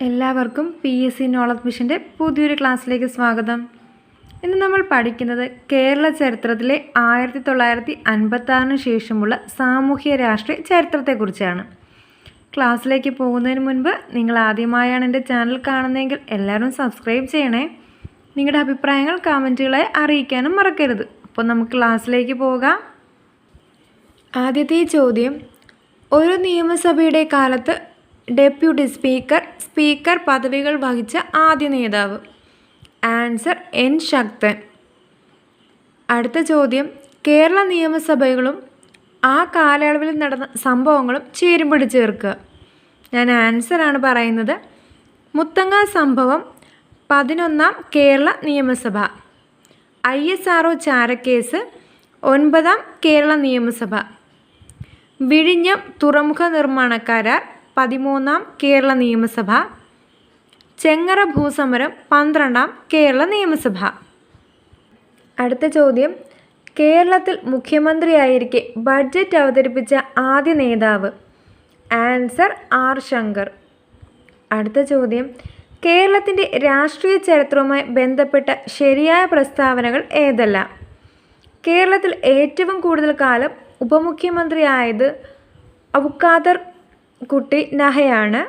എല്ലാവർക്കും P S C knowledge മിഷന്റെ പുതിയൊരു ക്ലാസ്സിലേക്ക് സ്വാഗതം. ഇന്ന് നമ്മൾ പഠിക്കുന്നത് കേരള ചരിത്രത്തിലെ ആയിരത്തി തൊള്ളായിരത്തി അൻപത്താറിന് ശേഷമുള്ള സാമൂഹ്യ രാഷ്ട്രീയ ചരിത്രത്തെക്കുറിച്ചാണ്. ക്ലാസ്സിലേക്ക് പോകുന്നതിന് മുൻപ് നിങ്ങൾ ആദ്യമായാണ് എന്റെ ചാനൽ കാണുന്നതെങ്കിൽ എല്ലാവരും സബ്സ്ക്രൈബ് ചെയ്യണേ. നിങ്ങളുടെ അഭിപ്രായങ്ങൾ കമന്റുകളെ അറിയിക്കാനും മറക്കരുത്. അപ്പോൾ നമുക്ക് ക്ലാസ്സിലേക്ക് പോകാം. ആദ്യത്തെ ചോദ്യം ഒരു നിയമസഭയുടെ കാലത്ത് ഡെപ്യൂട്ടി സ്പീക്കർ സ്പീക്കർ പദവികൾ വഹിച്ച ആദ്യ നേതാവ്. Answer N Sakthan. അടുത്ത ചോദ്യം. കേരള നിയമസഭകളും ആ കാലയളവിൽ നടന്ന സംഭവങ്ങളും ചേരുംപടി ചേർക്കുക ഞാൻ ആൻസറാണ് പറയുന്നത്. മുത്തങ്ങ സംഭവം പതിനൊന്നാം കേരള നിയമസഭ. ഐ എസ് ആർ ഒ ചാരക്കേസ് ഒൻപതാം കേരള നിയമസഭ. വിഴിഞ്ഞം തുറമുഖ നിർമ്മാണ കരാർ പതിമൂന്നാം കേരള നിയമസഭ. ചെങ്ങറ ഭൂസമരം പന്ത്രണ്ടാം കേരള നിയമസഭ. അടുത്ത ചോദ്യം. കേരളത്തിൽ മുഖ്യമന്ത്രിയായിരിക്കെ ബഡ്ജറ്റ് അവതരിപ്പിച്ച ആദ്യ നേതാവ്. Answer R Shankar. അടുത്ത ചോദ്യം. കേരളത്തിന്റെ രാഷ്ട്രീയ ചരിത്രവുമായി ബന്ധപ്പെട്ട ശരിയായ പ്രസ്താവനകൾ ഏതെല്ലാം? കേരളത്തിൽ ഏറ്റവും കൂടുതൽ കാലം ഉപമുഖ്യമന്ത്രിയായത് അബുക്കാദർ കുട്ടി നഹയാണ്.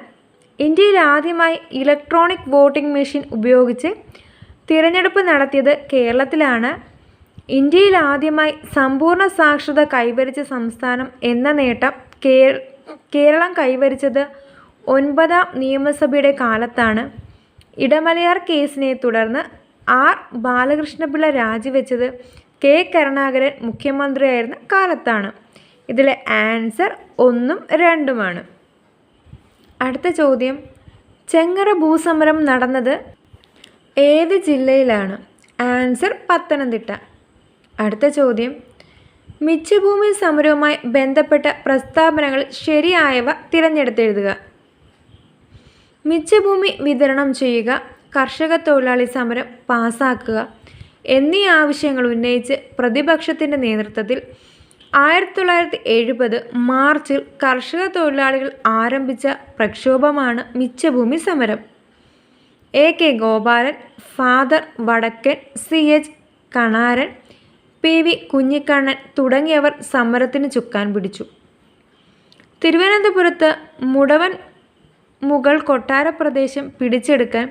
ഇന്ത്യയിൽ ആദ്യമായി ഇലക്ട്രോണിക് വോട്ടിംഗ് മെഷീൻ ഉപയോഗിച്ച് തിരഞ്ഞെടുപ്പ് നടത്തിയത് കേരളത്തിലാണ്. ഇന്ത്യയിൽ ആദ്യമായി സമ്പൂർണ സാക്ഷരത കൈവരിച്ച സംസ്ഥാനം എന്ന നേട്ടം കേരളം കൈവരിച്ചത് ഒൻപതാം നിയമസഭയുടെ കാലത്താണ്. ഇടമലയാർ കേസിനെ തുടർന്ന് ആർ. ബാലകൃഷ്ണപിള്ള രാജിവെച്ചത് കെ. കരുണാകരൻ മുഖ്യമന്ത്രിയായിരുന്ന കാലത്താണ്. ഇതിലെ ആൻസർ ഒന്നും രണ്ടുമാണ്. അടുത്ത ചോദ്യം. ചെങ്ങറ ഭൂസമരം നടന്നത് ഏത് ജില്ലയിലാണ്? ആൻസർ പത്തനംതിട്ട. അടുത്ത ചോദ്യം. മിച്ചഭൂമി സമരവുമായി ബന്ധപ്പെട്ട പ്രസ്താവനകൾ ശരിയായവ തിരഞ്ഞെടുത്തെഴുതുക. മിച്ചഭൂമി വിതരണം ചെയ്യുക കർഷക തൊഴിലാളി സമരം പാസാക്കുക എന്നീ ആവശ്യങ്ങൾ ഉന്നയിച്ച് പ്രതിപക്ഷത്തിന്റെ നേതൃത്വത്തിൽ ആയിരത്തി തൊള്ളായിരത്തി എഴുപത് മാർച്ചിൽ കർഷക തൊഴിലാളികൾ ആരംഭിച്ച പ്രക്ഷോഭമാണ് മിച്ചഭൂമി സമരം. A K Gopalan father Vadakkan C H Kanaran P V Kunhikannan തുടങ്ങിയവർ സമരത്തിന് ചുക്കാൻ പിടിച്ചു. തിരുവനന്തപുരത്ത് മുടവൻ മുഗൾ കൊട്ടാര പ്രദേശം പിടിച്ചെടുക്കാൻ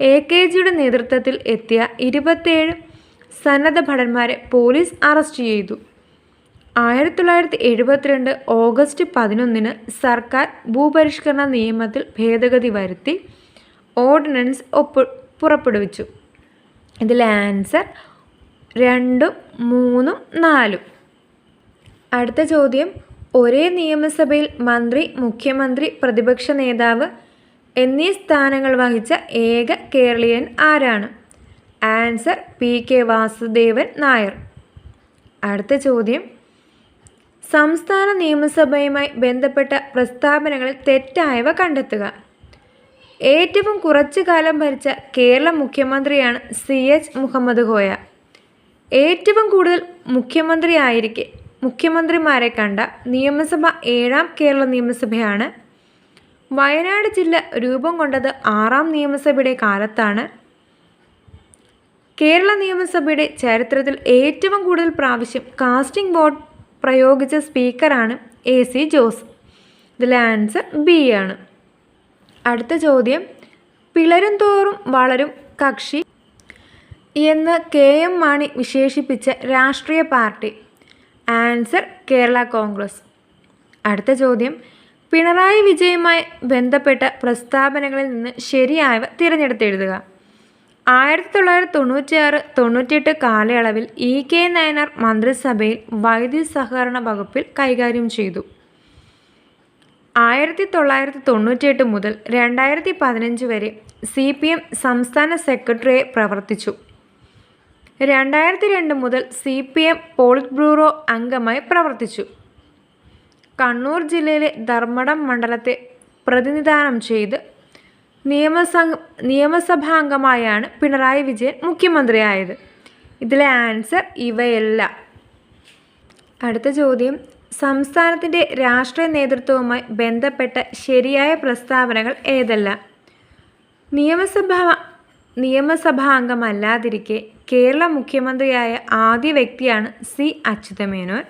എ കെ ജിയുടെ നേതൃത്വത്തിൽ എത്തിയ ഇരുപത്തേഴ് സന്നദ്ധ ഭടന്മാരെ പോലീസ് അറസ്റ്റ് ചെയ്തു. ആയിരത്തി തൊള്ളായിരത്തി എഴുപത്തിരണ്ട് ഓഗസ്റ്റ് പതിനൊന്നിന് സർക്കാർ ഭൂപരിഷ്കരണ നിയമത്തിൽ ഭേദഗതി വരുത്തി ഓർഡിനൻസ് ഒപ്പ് പുറപ്പെടുവിച്ചു. ഇതിലെ ആൻസർ രണ്ടും മൂന്നും നാലും. അടുത്ത ചോദ്യം. ഒരേ നിയമസഭയിൽ മന്ത്രി മുഖ്യമന്ത്രി പ്രതിപക്ഷ നേതാവ് എന്നീ സ്ഥാനങ്ങൾ വഹിച്ച ഏക കേരളീയൻ ആരാണ്? Answer P K Vasudevan Nair. അടുത്ത ചോദ്യം. സംസ്ഥാന നിയമസഭയുമായി ബന്ധപ്പെട്ട പ്രസ്താവനകളിൽ തെറ്റായവ കണ്ടെത്തുക. ഏറ്റവും കുറച്ചു കാലം ഭരിച്ച കേരള മുഖ്യമന്ത്രിയാണ് സി എച്ച് മുഹമ്മദ് കോയ ഏറ്റവും കൂടുതൽ മുഖ്യമന്ത്രിയായിരിക്കെ മുഖ്യമന്ത്രിമാരെ കണ്ട നിയമസഭ ഏഴാം കേരള നിയമസഭയാണ്. വയനാട് ജില്ല രൂപം കൊണ്ടത് ആറാം നിയമസഭയുടെ കാലത്താണ്. കേരള നിയമസഭയുടെ ചരിത്രത്തിൽ ഏറ്റവും കൂടുതൽ പ്രാവശ്യം കാസ്റ്റിംഗ് വോട്ട് പ്രയോഗിച്ച സ്പീക്കറാണ് എ സി ജോസ്. ഇതിലെ ആൻസർ ബി ആണ്. അടുത്ത ചോദ്യം. പിളരും തോറും വളരും കക്ഷി എന്ന് കെ എം മാണി വിശേഷിപ്പിച്ച രാഷ്ട്രീയ പാർട്ടി. ആൻസർ കേരള കോൺഗ്രസ്. അടുത്ത ചോദ്യം. പിണറായി വിജയുമായി ബന്ധപ്പെട്ട പ്രസ്താവനകളിൽ നിന്ന് ശരിയായവ തിരഞ്ഞെടുത്തെഴുതുക. ആയിരത്തി തൊള്ളായിരത്തി തൊണ്ണൂറ്റിയാറ് തൊണ്ണൂറ്റിയെട്ട് കാലയളവിൽ ഇ കെ നയനാർ മന്ത്രിസഭയിൽ വൈദ്യുതി സഹകരണ വകുപ്പിൽ കൈകാര്യം ചെയ്തു. ആയിരത്തി തൊള്ളായിരത്തി തൊണ്ണൂറ്റിയെട്ട് മുതൽ രണ്ടായിരത്തി പതിനഞ്ച് വരെ സി പി എം സംസ്ഥാന സെക്രട്ടറിയെ പ്രവർത്തിച്ചു. രണ്ടായിരത്തി രണ്ട് മുതൽ C P M polit bureau അംഗമായി പ്രവർത്തിച്ചു. കണ്ണൂർ ജില്ലയിലെ ധർമ്മടം മണ്ഡലത്തെ പ്രതിനിധാനം ചെയ്ത് നിയമസംഘ നിയമസഭാംഗമായാണ് പിണറായി വിജയൻ മുഖ്യമന്ത്രിയായത്. ഇതിലെ ആൻസർ ഇവയല്ല. അടുത്ത ചോദ്യം. സംസ്ഥാനത്തിന്റെ രാഷ്ട്രീയ നേതൃത്വവുമായി ബന്ധപ്പെട്ട ശരിയായ പ്രസ്താവനകൾ ഏതെല്ലാം? നിയമസഭ നിയമസഭാംഗമല്ലാതിരിക്കെ കേരള മുഖ്യമന്ത്രിയായ ആദ്യ വ്യക്തിയാണ് സി അച്യുതമേനോൻ.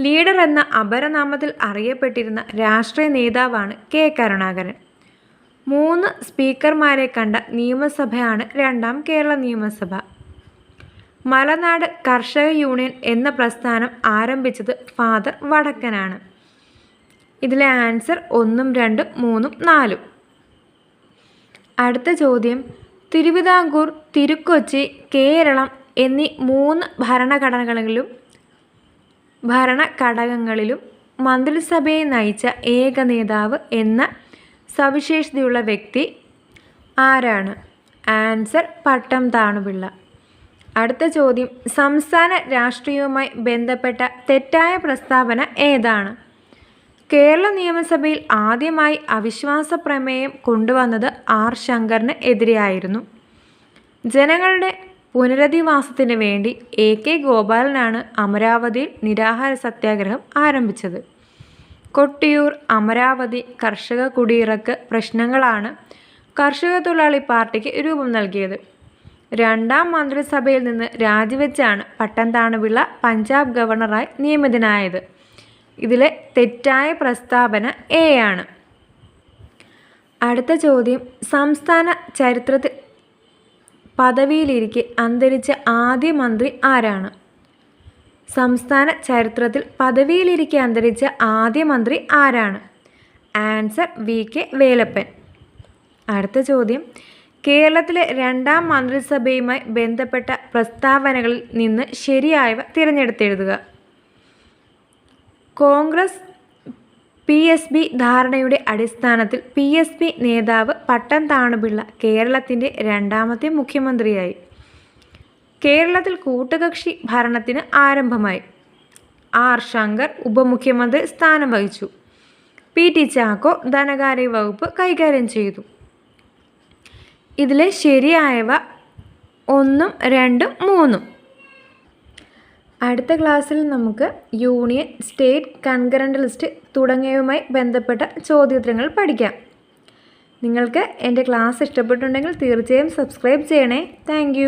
ലീഡർ എന്ന അപരനാമത്തിൽ അറിയപ്പെട്ടിരുന്ന രാഷ്ട്രീയ നേതാവാണ് കെ കരുണാകരൻ. മൂന്ന് സ്പീക്കർമാരെ കണ്ട നിയമസഭയാണ് രണ്ടാം കേരള നിയമസഭ. മലനാട് കർഷക യൂണിയൻ എന്ന പ്രസ്ഥാനം ആരംഭിച്ചത് ഫാദർ വടക്കനാണ്. ഇതിലെ ആൻസർ ഒന്നും രണ്ടും മൂന്നും നാലും. അടുത്ത ചോദ്യം. തിരുവിതാംകൂർ തിരുക്കൊച്ചി കേരളം എന്നീ മൂന്ന് ഭരണഘടനകളിലും ഭരണഘടകങ്ങളിലും മന്ത്രിസഭയെ നയിച്ച ഏക നേതാവ് എന്ന സവിശേഷതയുള്ള വ്യക്തി ആരാണ്? ആൻസർ പട്ടം താണുപിള്ള. അടുത്ത ചോദ്യം സംസ്ഥാന രാഷ്ട്രീയവുമായി ബന്ധപ്പെട്ട തെറ്റായ പ്രസ്താവന ഏതാണ്? കേരള നിയമസഭയിൽ ആദ്യമായി അവിശ്വാസ പ്രമേയം കൊണ്ടുവന്നത് ആർ ശങ്കറിന് എതിരെയായിരുന്നു. ജനങ്ങളുടെ പുനരധിവാസത്തിന് വേണ്ടി എ കെ ഗോപാലനാണ് അമരാവതിയിൽ നിരാഹാര സത്യാഗ്രഹം ആരംഭിച്ചത്. കൊട്ടിയൂർ അമരാവതി കർഷക കുടിയിറക്ക് പ്രശ്നങ്ങളാണ് കർഷക തൊഴിലാളി പാർട്ടിക്ക് രൂപം നൽകിയത്. രണ്ടാം മന്ത്രിസഭയിൽ നിന്ന് രാജിവെച്ചാണ് പട്ടംതാണുപിള്ള പഞ്ചാബ് ഗവർണറായി നിയമിതനായത്. ഇതിലെ തെറ്റായ പ്രസ്താവന എ ആണ്. അടുത്ത ചോദ്യം. സംസ്ഥാന ചരിത്രത്തിൽ പദവിയിലിരിക്കെ അന്തരിച്ച ആദ്യ മന്ത്രി ആരാണ്? സംസ്ഥാന ചരിത്രത്തിൽ പദവിയിലിരിക്കെ അന്തരിച്ച ആദ്യ മന്ത്രി ആരാണ്? Answer V K Velappan. അടുത്ത ചോദ്യം. കേരളത്തിലെ രണ്ടാം മന്ത്രിസഭയുമായി ബന്ധപ്പെട്ട പ്രസ്താവനകളിൽ നിന്ന് ശരിയായവ തിരഞ്ഞെടുത്തെഴുതുക. കോൺഗ്രസ് പി എസ് ബി ധാരണയുടെ അടിസ്ഥാനത്തിൽ പി എസ് ബി നേതാവ് പട്ടം താണുപിള്ള കേരളത്തിന്റെ രണ്ടാമത്തെ മുഖ്യമന്ത്രിയായി. കേരളത്തിൽ കൂട്ടുകക്ഷി ഭരണത്തിന് ആരംഭമായി. ആർ. ശങ്കർ ഉപമുഖ്യമന്ത്രി സ്ഥാനം വഹിച്ചു. പി. ടി. ചാക്കോ ധനകാര്യ വകുപ്പ് കൈകാര്യം ചെയ്തു. ഇതിലെ ശരിയായവ ഒന്നും രണ്ടും മൂന്നും. അടുത്ത ക്ലാസ്സിൽ നമുക്ക് യൂണിയൻ സ്റ്റേറ്റ് കൺകറന്റ് ലിസ്റ്റ് തുടങ്ങിയവയുമായി ബന്ധപ്പെട്ട ചോദ്യോത്തരങ്ങൾ പഠിക്കാം. നിങ്ങൾക്ക് എന്റെ ക്ലാസ് ഇഷ്ടപ്പെട്ടുണ്ടെങ്കിൽ തീർച്ചയായും സബ്സ്ക്രൈബ് ചെയ്യണേ. താങ്ക്